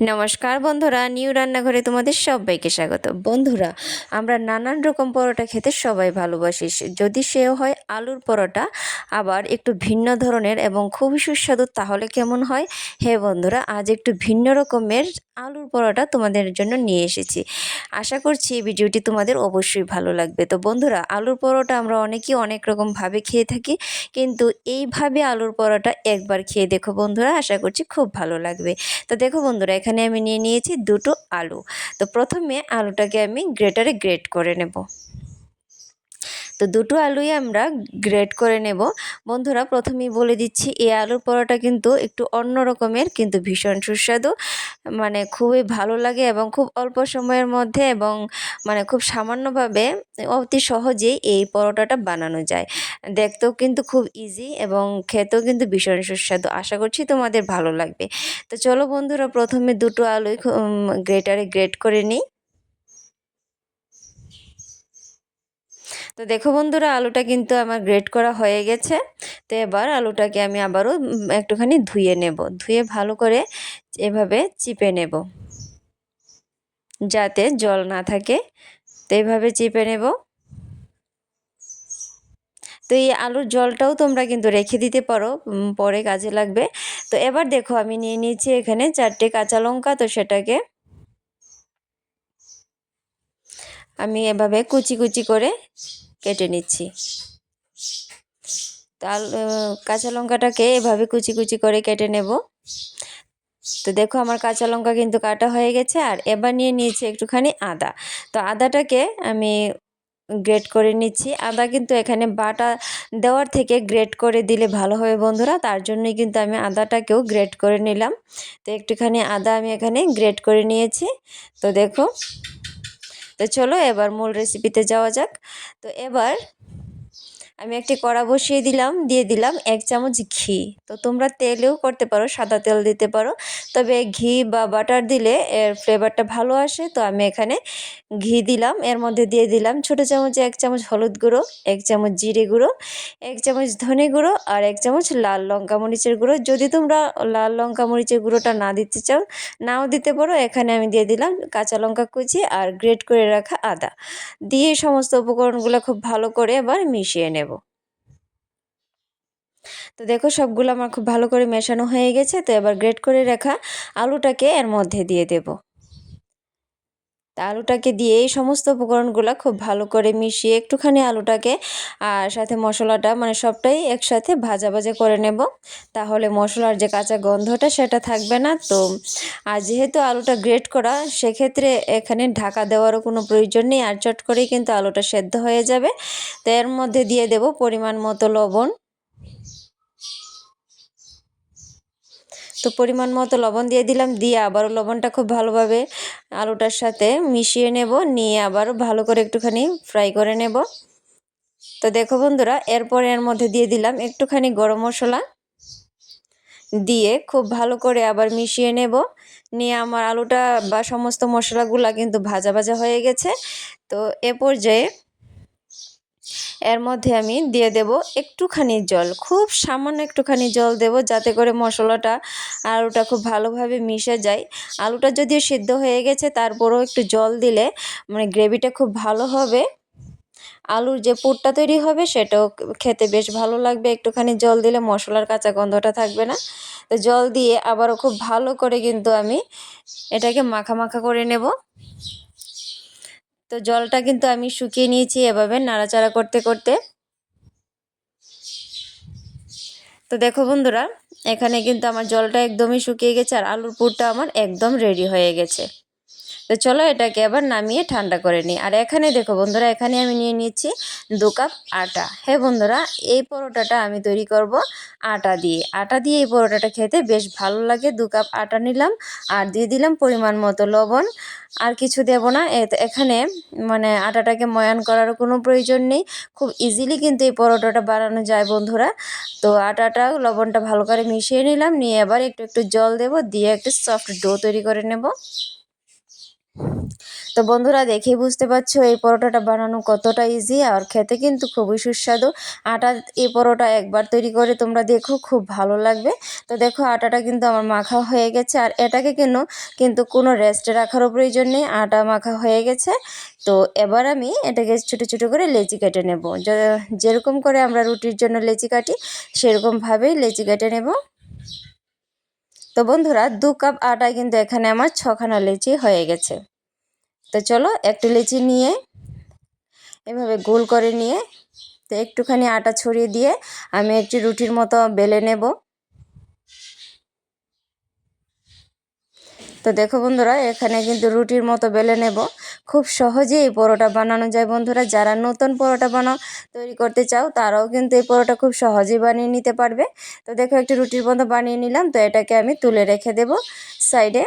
নমস্কার বন্ধুরা, নিউ রান্নাঘরে তোমাদের সবাইকে স্বাগত। বন্ধুরা, আমরা নানান রকম পরোটা খেতে সবাই ভালোবাসি। যদি সেও হয় আলুর পরোটা, আবার একটু ভিন্ন ধরনের এবং খুবই সুস্বাদু, তাহলে কেমন হয়? হে বন্ধুরা, আজ একটু ভিন্ন রকমের আলুর পরোটা তোমাদের জন্য নিয়ে এসেছি। আশা করছি এই ভিডিওটি তোমাদের অবশ্যই ভালো লাগবে। তো বন্ধুরা, আলুর পরোটা আমরা অনেকেই অনেক রকমভাবে খেয়ে থাকি, কিন্তু এইভাবে আলুর পরোটা একবার খেয়ে দেখো বন্ধুরা, আশা করছি খুব ভালো লাগবে। তো দেখো বন্ধুরা এখানে আমি নিয়ে নিয়েছি দুটো আলু। তো প্রথমে আলুটাকে আমি গ্রেটারে গ্রেট করে নেব। তো দুটো আলুই আমরা গ্রেট করে নেব। বন্ধুরা, প্রথমেই বলে দিচ্ছি, এই আলুর পরোটা কিন্তু একটু অন্য রকমের, কিন্তু ভীষণ সুস্বাদু। মানে খুবই ভালো লাগে এবং খুব অল্প সময়ের মধ্যে এবং মানে খুব সামান্যভাবে অতি সহজেই এই পরোটাটা বানানো যায়। দেখতেও কিন্তু খুব ইজি এবং খেতেও কিন্তু ভীষণ সুস্বাদু। আশা করছি তোমাদের ভালো লাগবে। তো চলো বন্ধুরা, প্রথমে দুটো আলুই গ্রেটারে গ্রেট করে নিই। তো দেখো বন্ধুরা, আলুটা কিন্তু আমার গ্রেট করা হয়ে গেছে। তো এবার আলুটাকে আমি আবারও একটুখানি ধুয়ে নেব। ধুয়ে ভালো করে এভাবে চিপে নেব। যাতে জল না থাকে। তো এইভাবে চিপে নেব। তো এই আলুর জলটাও তোমরা কিন্তু রেখে দিতে পারো পরে কাজে লাগবে। তো এবার দেখো, আমি নিয়ে নিয়েছি এখানে চারটে কাঁচা লঙ্কা। তো সেটাকে আমি এভাবে কুচি কুচি করে কেটে নিচ্ছি। তাল কাঁচা লঙ্কাটাকে এভাবে কুচি কুচি করে কেটে নেব। তো দেখো আমার কাঁচা লঙ্কা কিন্তু কাটা হয়ে গেছে, আর এবার নিয়ে নিয়েছি একটুখানি আদা। তো আদাটাকে আমি গ্রেট করে নিচ্ছি। আদা কিন্তু এখানে বাটা দেওয়ার থেকে গ্রেট করে দিলে ভালো হবে বন্ধুরা, তার জন্যই কিন্তু আমি আদাটাকেও গ্রেট করে নিলাম। তো একটুখানি আদা আমি এখানে গ্রেট করে নিয়েছি। তো দেখো তো চলো এবার মূল রেসিপিতে যাওয়া যাক। তো এবার আমি একটি কড়া বসিয়ে দিলাম, দিয়ে দিলাম এক চামচ ঘি। তো তোমরা তেলেও করতে পারো, সাদা তেল দিতে পারো। তবে ঘি বা বাটার দিলে এর ফ্লেভারটা ভালো আসে। তো আমি এখানে ঘি দিলাম, এর মধ্যে দিয়ে দিলাম ছোটো চামচে, এক চামচ হলুদ গুঁড়ো, এক চামচ জিরে গুঁড়ো, এক চামচ ধনে গুঁড়ো আর এক চামচ লাল লঙ্কা মরিচের গুঁড়ো। যদি তোমরা লাল লঙ্কা মরিচের গুঁড়োটা না দিতে চাও, নাও দিতে পারো। এখানে আমি দিয়ে দিলাম কাঁচা লঙ্কা কুচি আর গ্রেট করে রাখা আদা। দিয়ে সমস্ত উপকরণগুলো খুব ভালো করে এবার মিশিয়ে নেব। তো দেখো সবগুলো আমার খুব ভালো করে মেশানো হয়ে গেছে, তো এবার গ্রেট করে রাখা আলুটাকে এর মধ্যে দিয়ে দেব। তা আলুটাকে দিয়ে এই সমস্ত উপকরণগুলো খুব ভালো করে মিশিয়ে একটুখানি আলুটাকে আর সাথে মশলাটা মানে সবটাই একসাথে ভাজা ভাজা করে নেব। তাহলে মশলার যে কাঁচা গন্ধটা সেটা থাকবে না, তো আর যেহেতু আলুটা গ্রেট করা, সেক্ষেত্রে এখানে ঢাকা দেওয়ারও কোনো প্রয়োজন নেই। আর চট করেই কিন্তু আলুটা সেদ্ধ হয়ে যাবে। তো এর মধ্যে দিয়ে দেব পরিমাণ মতো লবণ। তো পরিমাণ মতো লবণ দিয়ে দিলাম, দিয়ে আবারও লবণটা খুব ভালোভাবে আলুটার সাথে মিশিয়ে নেব, নিয়ে আবারও ভালো করে একটুখানি ফ্রাই করে নেব। তো দেখো বন্ধুরা, এরপর এর মধ্যে দিয়ে দিলাম একটুখানি গরম মশলা। দিয়ে খুব ভালো করে আবার মিশিয়ে নেব। নিয়ে আমার আলুটা বা সমস্ত মশলাগুলা কিন্তু ভাজা ভাজা হয়ে গেছে। তো এ পর্যায়ে এর মধ্যে আমি দিয়ে দেব একটুখানি জল, খুব সামান্য একটুখানি জল দেব যাতে করে মশলাটা আলুটা খুব ভালোভাবে মিশে যায়। আলুটা যদিও সিদ্ধ হয়ে গেছে, তারপরেও একটু জল দিলে মানে গ্রেভিটা খুব ভালো হবে। আলুর যে পুরটা তৈরি হবে সেটাও খেতে বেশ ভালো লাগবে। একটুখানি জল দিলে মশলার কাঁচা গন্ধটা থাকবে না। তো জল দিয়ে আবারও খুব ভালো করে কিন্তু আমি এটাকে মাখা মাখা করে নেব। তো জলটা কিন্তু আমি শুকিয়ে নিয়েছি এভাবে নাড়াচাড়া করতে করতে। তো দেখো বন্ধুরা, এখানে কিন্তু আমার জলটা একদমই শুকিয়ে গেছে আর আলুর পুরটা আমার একদম রেডি হয়ে গেছে। তো চলো এটাকে আবার নামিয়ে ঠান্ডা করে নিই। আর এখানে দেখো বন্ধুরা, এখানে আমি নিয়ে নিচ্ছি দু কাপ আটা। হ্যাঁ বন্ধুরা, এই পরোটাটা আমি তৈরি করব আটা দিয়ে। আটা দিয়ে এই পরোটাটা খেতে বেশ ভালো লাগে। দু কাপ আটা নিলাম আর দিয়ে দিলাম পরিমাণ মতো লবণ। আর কিছু দেব না। এখানে মানে আটাটাকে ময়ান করারও কোনো প্রয়োজন নেই। খুব ইজিলি কিন্তু এই পরোটাটা বানানো যায় বন্ধুরা। তো আটাটা, লবণটা ভালো করে মিশিয়ে নিলাম। নিয়ে আবার একটু একটু জল দেব। দিয়ে একটু সফট ডো তৈরি করে নেব। তো বন্ধুরা দেখেই বুঝতে পারছ, এই পরোটাটা বানানো কতটা ইজি আর খেতে কিন্তু খুবই সুস্বাদু। আটা এই পরোটা একবার তৈরি করে তোমরা দেখো, খুব ভালো লাগবে। তো দেখো, আটাটা কিন্তু আমার মাখা হয়ে গেছে। আর এটাকে কেন, কিন্তু কোনো রেস্টে রাখারও প্রয়োজন নেই, আটা মাখা হয়ে গেছে। তো এবার আমি এটাকে ছোটো ছোটো করে লেচি কেটে নেব। যেরকম করে আমরা রুটির জন্য লেচি কাটি, সেরকমভাবেই লেচি কেটে নেব। তো বন্ধুরা, দু কাপ আটা কিন্তু এখানে আমার ছখানা লিচি হয়ে গেছে। তো চলো একটু লিচি নিয়ে এভাবে গোল করে নিয়ে, তো একটুখানি আটা ছড়িয়ে দিয়ে আমি একটি রুটির মতো বেলে নেব। তো দেখো বন্ধুরা, এখানে কিন্তু রুটির মতো বেলে নেব। খুব সহজেই এই পরোটা বানানো যায় বন্ধুরা। যারা নতুন পরোটা বানাও, তৈরি করতে চাও, তারাও কিন্তু এই পরোটা খুব সহজেই বানিয়ে নিতে পারবে। তো দেখো, একটি রুটির মতো বানিয়ে নিলাম। তো এটাকে আমি তুলে রেখে দেব সাইডে।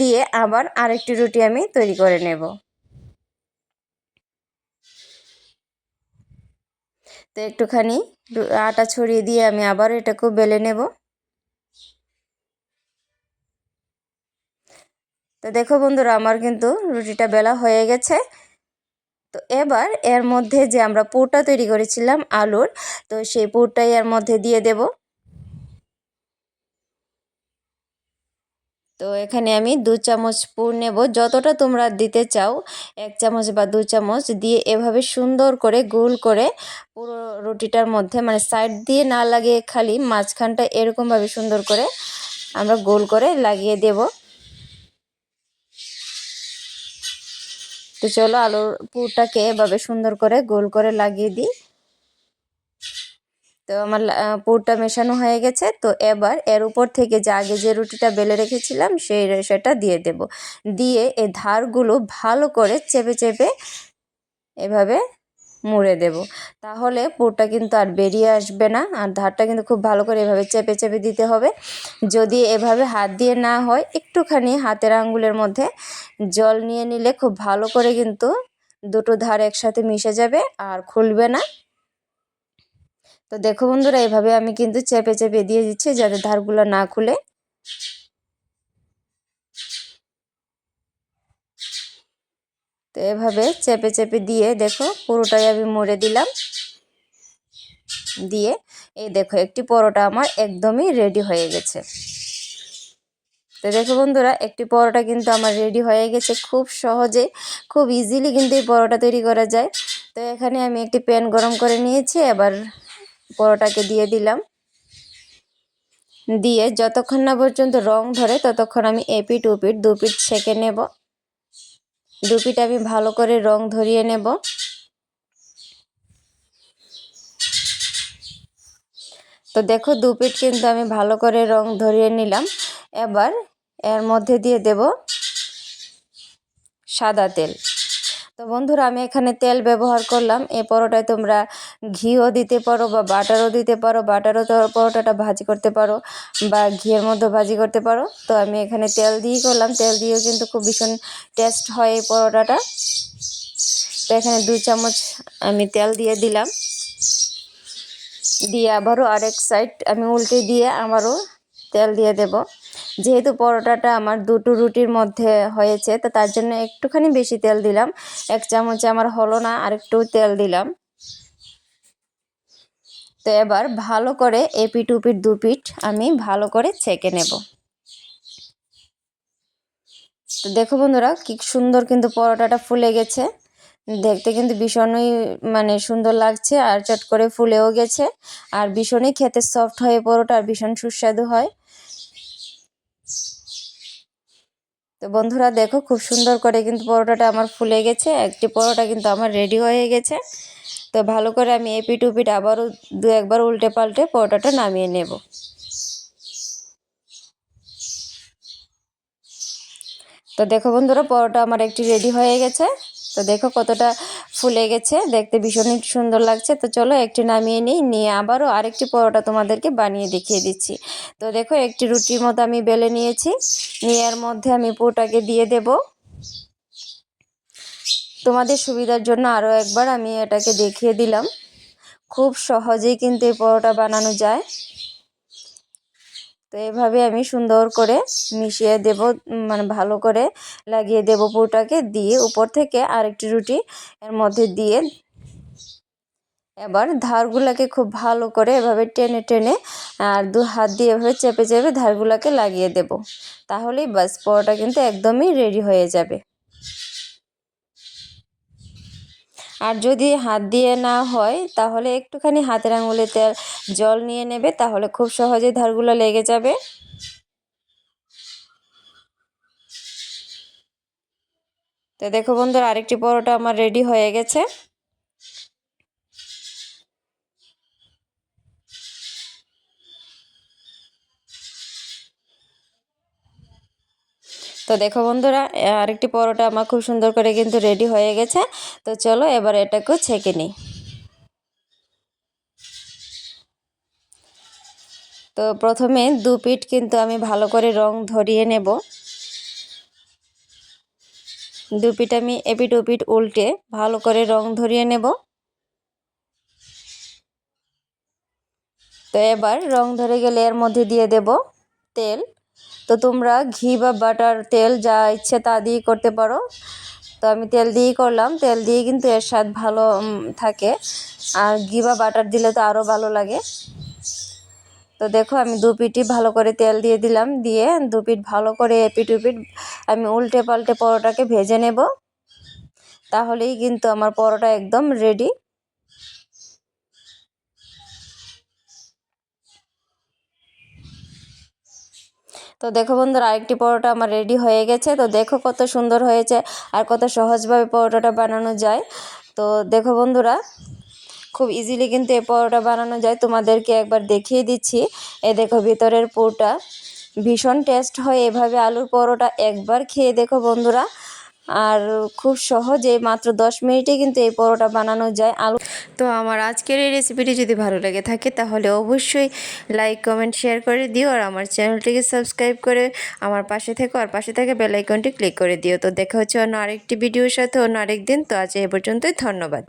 দিয়ে আবার আরেকটি রুটি আমি তৈরি করে নেব। তো একটুখানি আটা ছড়িয়ে দিয়ে আমি আবার এটাকেও বেলে নেব। তো দেখো বন্ধুরা, আমার কিন্তু রুটিটা বেলা হয়ে গেছে। তো এবার এর মধ্যে যে আমরা পুরটা তৈরি করেছিলাম, আলুর, তো সেই পুরটাই এর মধ্যে দিয়ে দেব। তো এখানে আমি দু চামচ পুর নেব। যতটা তোমরা দিতে চাও, এক চামচ বা দু চামচ দিয়ে এভাবে সুন্দর করে গোল করে পুরো রুটিটার মধ্যে মানে সাইড দিয়ে না লাগিয়ে খালি মাঝখানটা এরকমভাবে সুন্দর করে আমরা গোল করে লাগিয়ে দেব। তো চলো আলুর পুরটাকে এভাবে সুন্দর করে গোল করে লাগিয়ে দিই। তো আমার পুরটা মেশানো হয়ে গেছে। তো এবার এর উপর থেকে যে আগে যে রুটিটা বেলে রেখেছিলাম, সেই সেটা দিয়ে দেব। দিয়ে এ ধারগুলো ভালো করে চেপে চেপে এভাবে মুড়ে দেব। তাহলে পুরটা কিন্তু আর বেরিয়ে আসবে না। আর ধারটা কিন্তু খুব ভালো করে এভাবে চেপে চেপে দিতে হবে। যদি এভাবে হাত দিয়ে না হয়, একটুখানি হাতের আঙ্গুলের মধ্যে জল নিয়ে নিলে খুব ভালো করে কিন্তু দুটো ধার একসাথে মিশে যাবে আর খুলবে না। তো দেখো বন্ধুরা, এভাবে আমি কিন্তু চেপে চেপে দিয়ে দিচ্ছি যাতে ধারগুলো না খুলে। তো এভাবে চেপে চেপে দিয়ে দেখো পুরোটাই আমি মুড়ে দিলাম। দিয়ে এই দেখো একটি পরোটা আমার একদমই রেডি হয়ে গেছে। তো দেখো বন্ধুরা, একটি পরোটা কিন্তু আমার রেডি হয়ে গেছে খুব সহজে, খুব ইজিলি কিন্তু এই পরোটা তৈরি করা যায়। তো এখানে আমি একটি প্যান গরম করে নিয়েছি, এবার পরোটাকে দিয়ে দিলাম। দিয়ে যতক্ষণ না পর্যন্ত রং ধরে ততক্ষণ আমি এপিট উপিট দু পিট ছেঁকে নেব। দু পিঠ আমি ভালো করে রং ধরিয়ে নেব। তো দেখো দু পিঠ কিন্তু আমি ভালো করে রং ধরিয়ে নিলাম। এবার এর মধ্যে দিয়ে দেব সাদা তেল। তো বন্ধুরা, আমি এখানে তেল ব্যবহার করলাম। এ পরোটায় তোমরা ঘিও দিতে পারো বা বাটারও দিতে পারো। বাটারও তো পরোটাটা ভাজি করতে পারো বা ঘিয়ের মধ্যে ভাজি করতে পারো। তো আমি এখানে তেল দিয়েই করলাম। তেল দিয়েও কিন্তু খুব ভীষণ টেস্ট হয় এই পরোটাটা। তো এখানে দুই চামচ আমি তেল দিয়ে দিলাম। দিয়ে আবারও আরেক সাইড আমি উল্টে দিয়ে আবারও তেল দিয়ে দেব। যেহেতু পরোটাটা আমার দুটো রুটির মধ্যে হয়েছে, তো তার জন্য একটুখানি বেশি তেল দিলাম। এক চামচে আমার হলো না, আর একটু তেল দিলাম। তো এবার ভালো করে এপিট উপিট দুপিট আমি ভালো করে ছেঁকে নেব। তো দেখো বন্ধুরা, কি সুন্দর কিন্তু পরোটাটা ফুলে গেছে। দেখতে কিন্তু ভীষণই মানে সুন্দর লাগছে, আর চট করে ফুলেও গেছে। আর ভীষণই খেতে সফট হয়ে পরোটা, আর ভীষণ সুস্বাদু হয়। তো বন্ধুরা দেখো খুব সুন্দর করে কিন্তু পরোটাটা আমার ফুলে গেছে। একটি পরোটা কিন্তু আমার রেডি হয়ে গেছে। তো ভালো করে আমি এপি উপিট আবারও দু একবার উল্টে পাল্টে পরোটাটা নামিয়ে নেব। তো দেখো বন্ধুরা, পরোটা আমার একটি রেডি হয়ে গেছে। তো দেখো কতটা ফুলে গেছে, দেখতে ভীষণই সুন্দর লাগছে। তো চলো একটি নামিয়ে নিই, নিয়ে আবারও আরেকটি পরোটা তোমাদেরকে বানিয়ে দেখিয়ে দিচ্ছি। তো দেখো একটি রুটির মতো আমি বেলে নিয়েছি, নিয়ে এর মধ্যে আমি পুরোটাকে দিয়ে দেব। তোমাদের সুবিধার জন্য আরও একবার আমি এটাকে দেখিয়ে দিলাম। খুব সহজেই কিন্তু এই পরোটা বানানো যায়। তো এভাবে আমি সুন্দর করে মিশিয়ে দেব মানে ভালো করে লাগিয়ে দেব পুরোটাকে দিয়ে উপর থেকে আরেকটি রুটি এর মধ্যে দিয়ে। এবার ধারগুলোকে খুব ভালো করে এভাবে টেনে টেনে আর দু হাত দিয়ে এভাবে চেপে চেপে ধারগুলোকে লাগিয়ে দেব। তাহলেই বাস, পরোটা কিন্তু একদমই রেডি হয়ে যাবে। আর যদি হাত দিয়ে না হয়, তাহলে একটুখানি হাতের আঙুলেতে জল নিয়ে নেবে, তাহলে খুব সহজে ধারগুলো লেগে যাবে। তো দেখো বন্ধুরা, আরেকটি পরোটা আমার রেডি হয়ে গেছে। তো দেখো বন্ধুরা আরেকটি পরোটা আমার খুব সুন্দর করে কিন্তু রেডি হয়ে গেছে। তো চলো এবার এটাকেও ছেঁকে নিই। তো প্রথমে দু পিঠ কিন্তু আমি ভালো করে রং ধরিয়ে নেব। দু পিঠ আমি এপিট ওপিট উল্টে ভালো করে রং ধরিয়ে নেব। তো এবার রং ধরে গেলে এর মধ্যে দিয়ে দেব তেল। তো তোমরা ঘি বা বাটার তেল যা ইচ্ছে তা দিয়ে করতে পারো। তো আমি তেল দিয়েই করলাম। তেল দিয়ে কিন্তু এর স্বাদ ভালো থাকে। আর ঘি বা বাটার দিলে তো আরও ভালো লাগে। তো দেখো, আমি দু পিঠই ভালো করে তেল দিয়ে দিলাম। দিয়ে দু পিঠ ভালো করে এপিট উপিট আমি উল্টে পাল্টে পরোটাকে ভেজে নেব। তাহলেই কিন্তু আমার পরোটা একদম রেডি তো দেখো বন্ধুরা, আরেকটি পরোটা আমার রেডি হয়ে গেছে। তো দেখো কত সুন্দর হয়েছে আর কত সহজভাবে পরোটাটা বানানো যায়। তো দেখো বন্ধুরা, খুব ইজিলি কিন্তু এই পরোটা বানানো যায়। তোমাদেরকে একবার দেখিয়ে দিচ্ছি। এ দেখো ভিতরের পুরটা। ভীষণ টেস্ট হয় এভাবে আলুর পরোটা একবার খেয়ে দেখো বন্ধুরা। আর খুব সহজে মাত্র দশ মিনিটে কিন্তু এই পরোটা বানানো যায়। আলু তো আমার আজকের এই রেসিপিটি যদি ভালো লেগে থাকে, তাহলে অবশ্যই লাইক কমেন্ট শেয়ার করে দিও আর আমার চ্যানেলটিকে সাবস্ক্রাইব করে আমার পাশে থেকে আর পাশে থেকে বেলাইকনটি ক্লিক করে দিও। তো দেখা হচ্ছে অন্য আরেকটি ভিডিওর সাথে অন্য আরেক দিন তো আজ এ পর্যন্তই, ধন্যবাদ।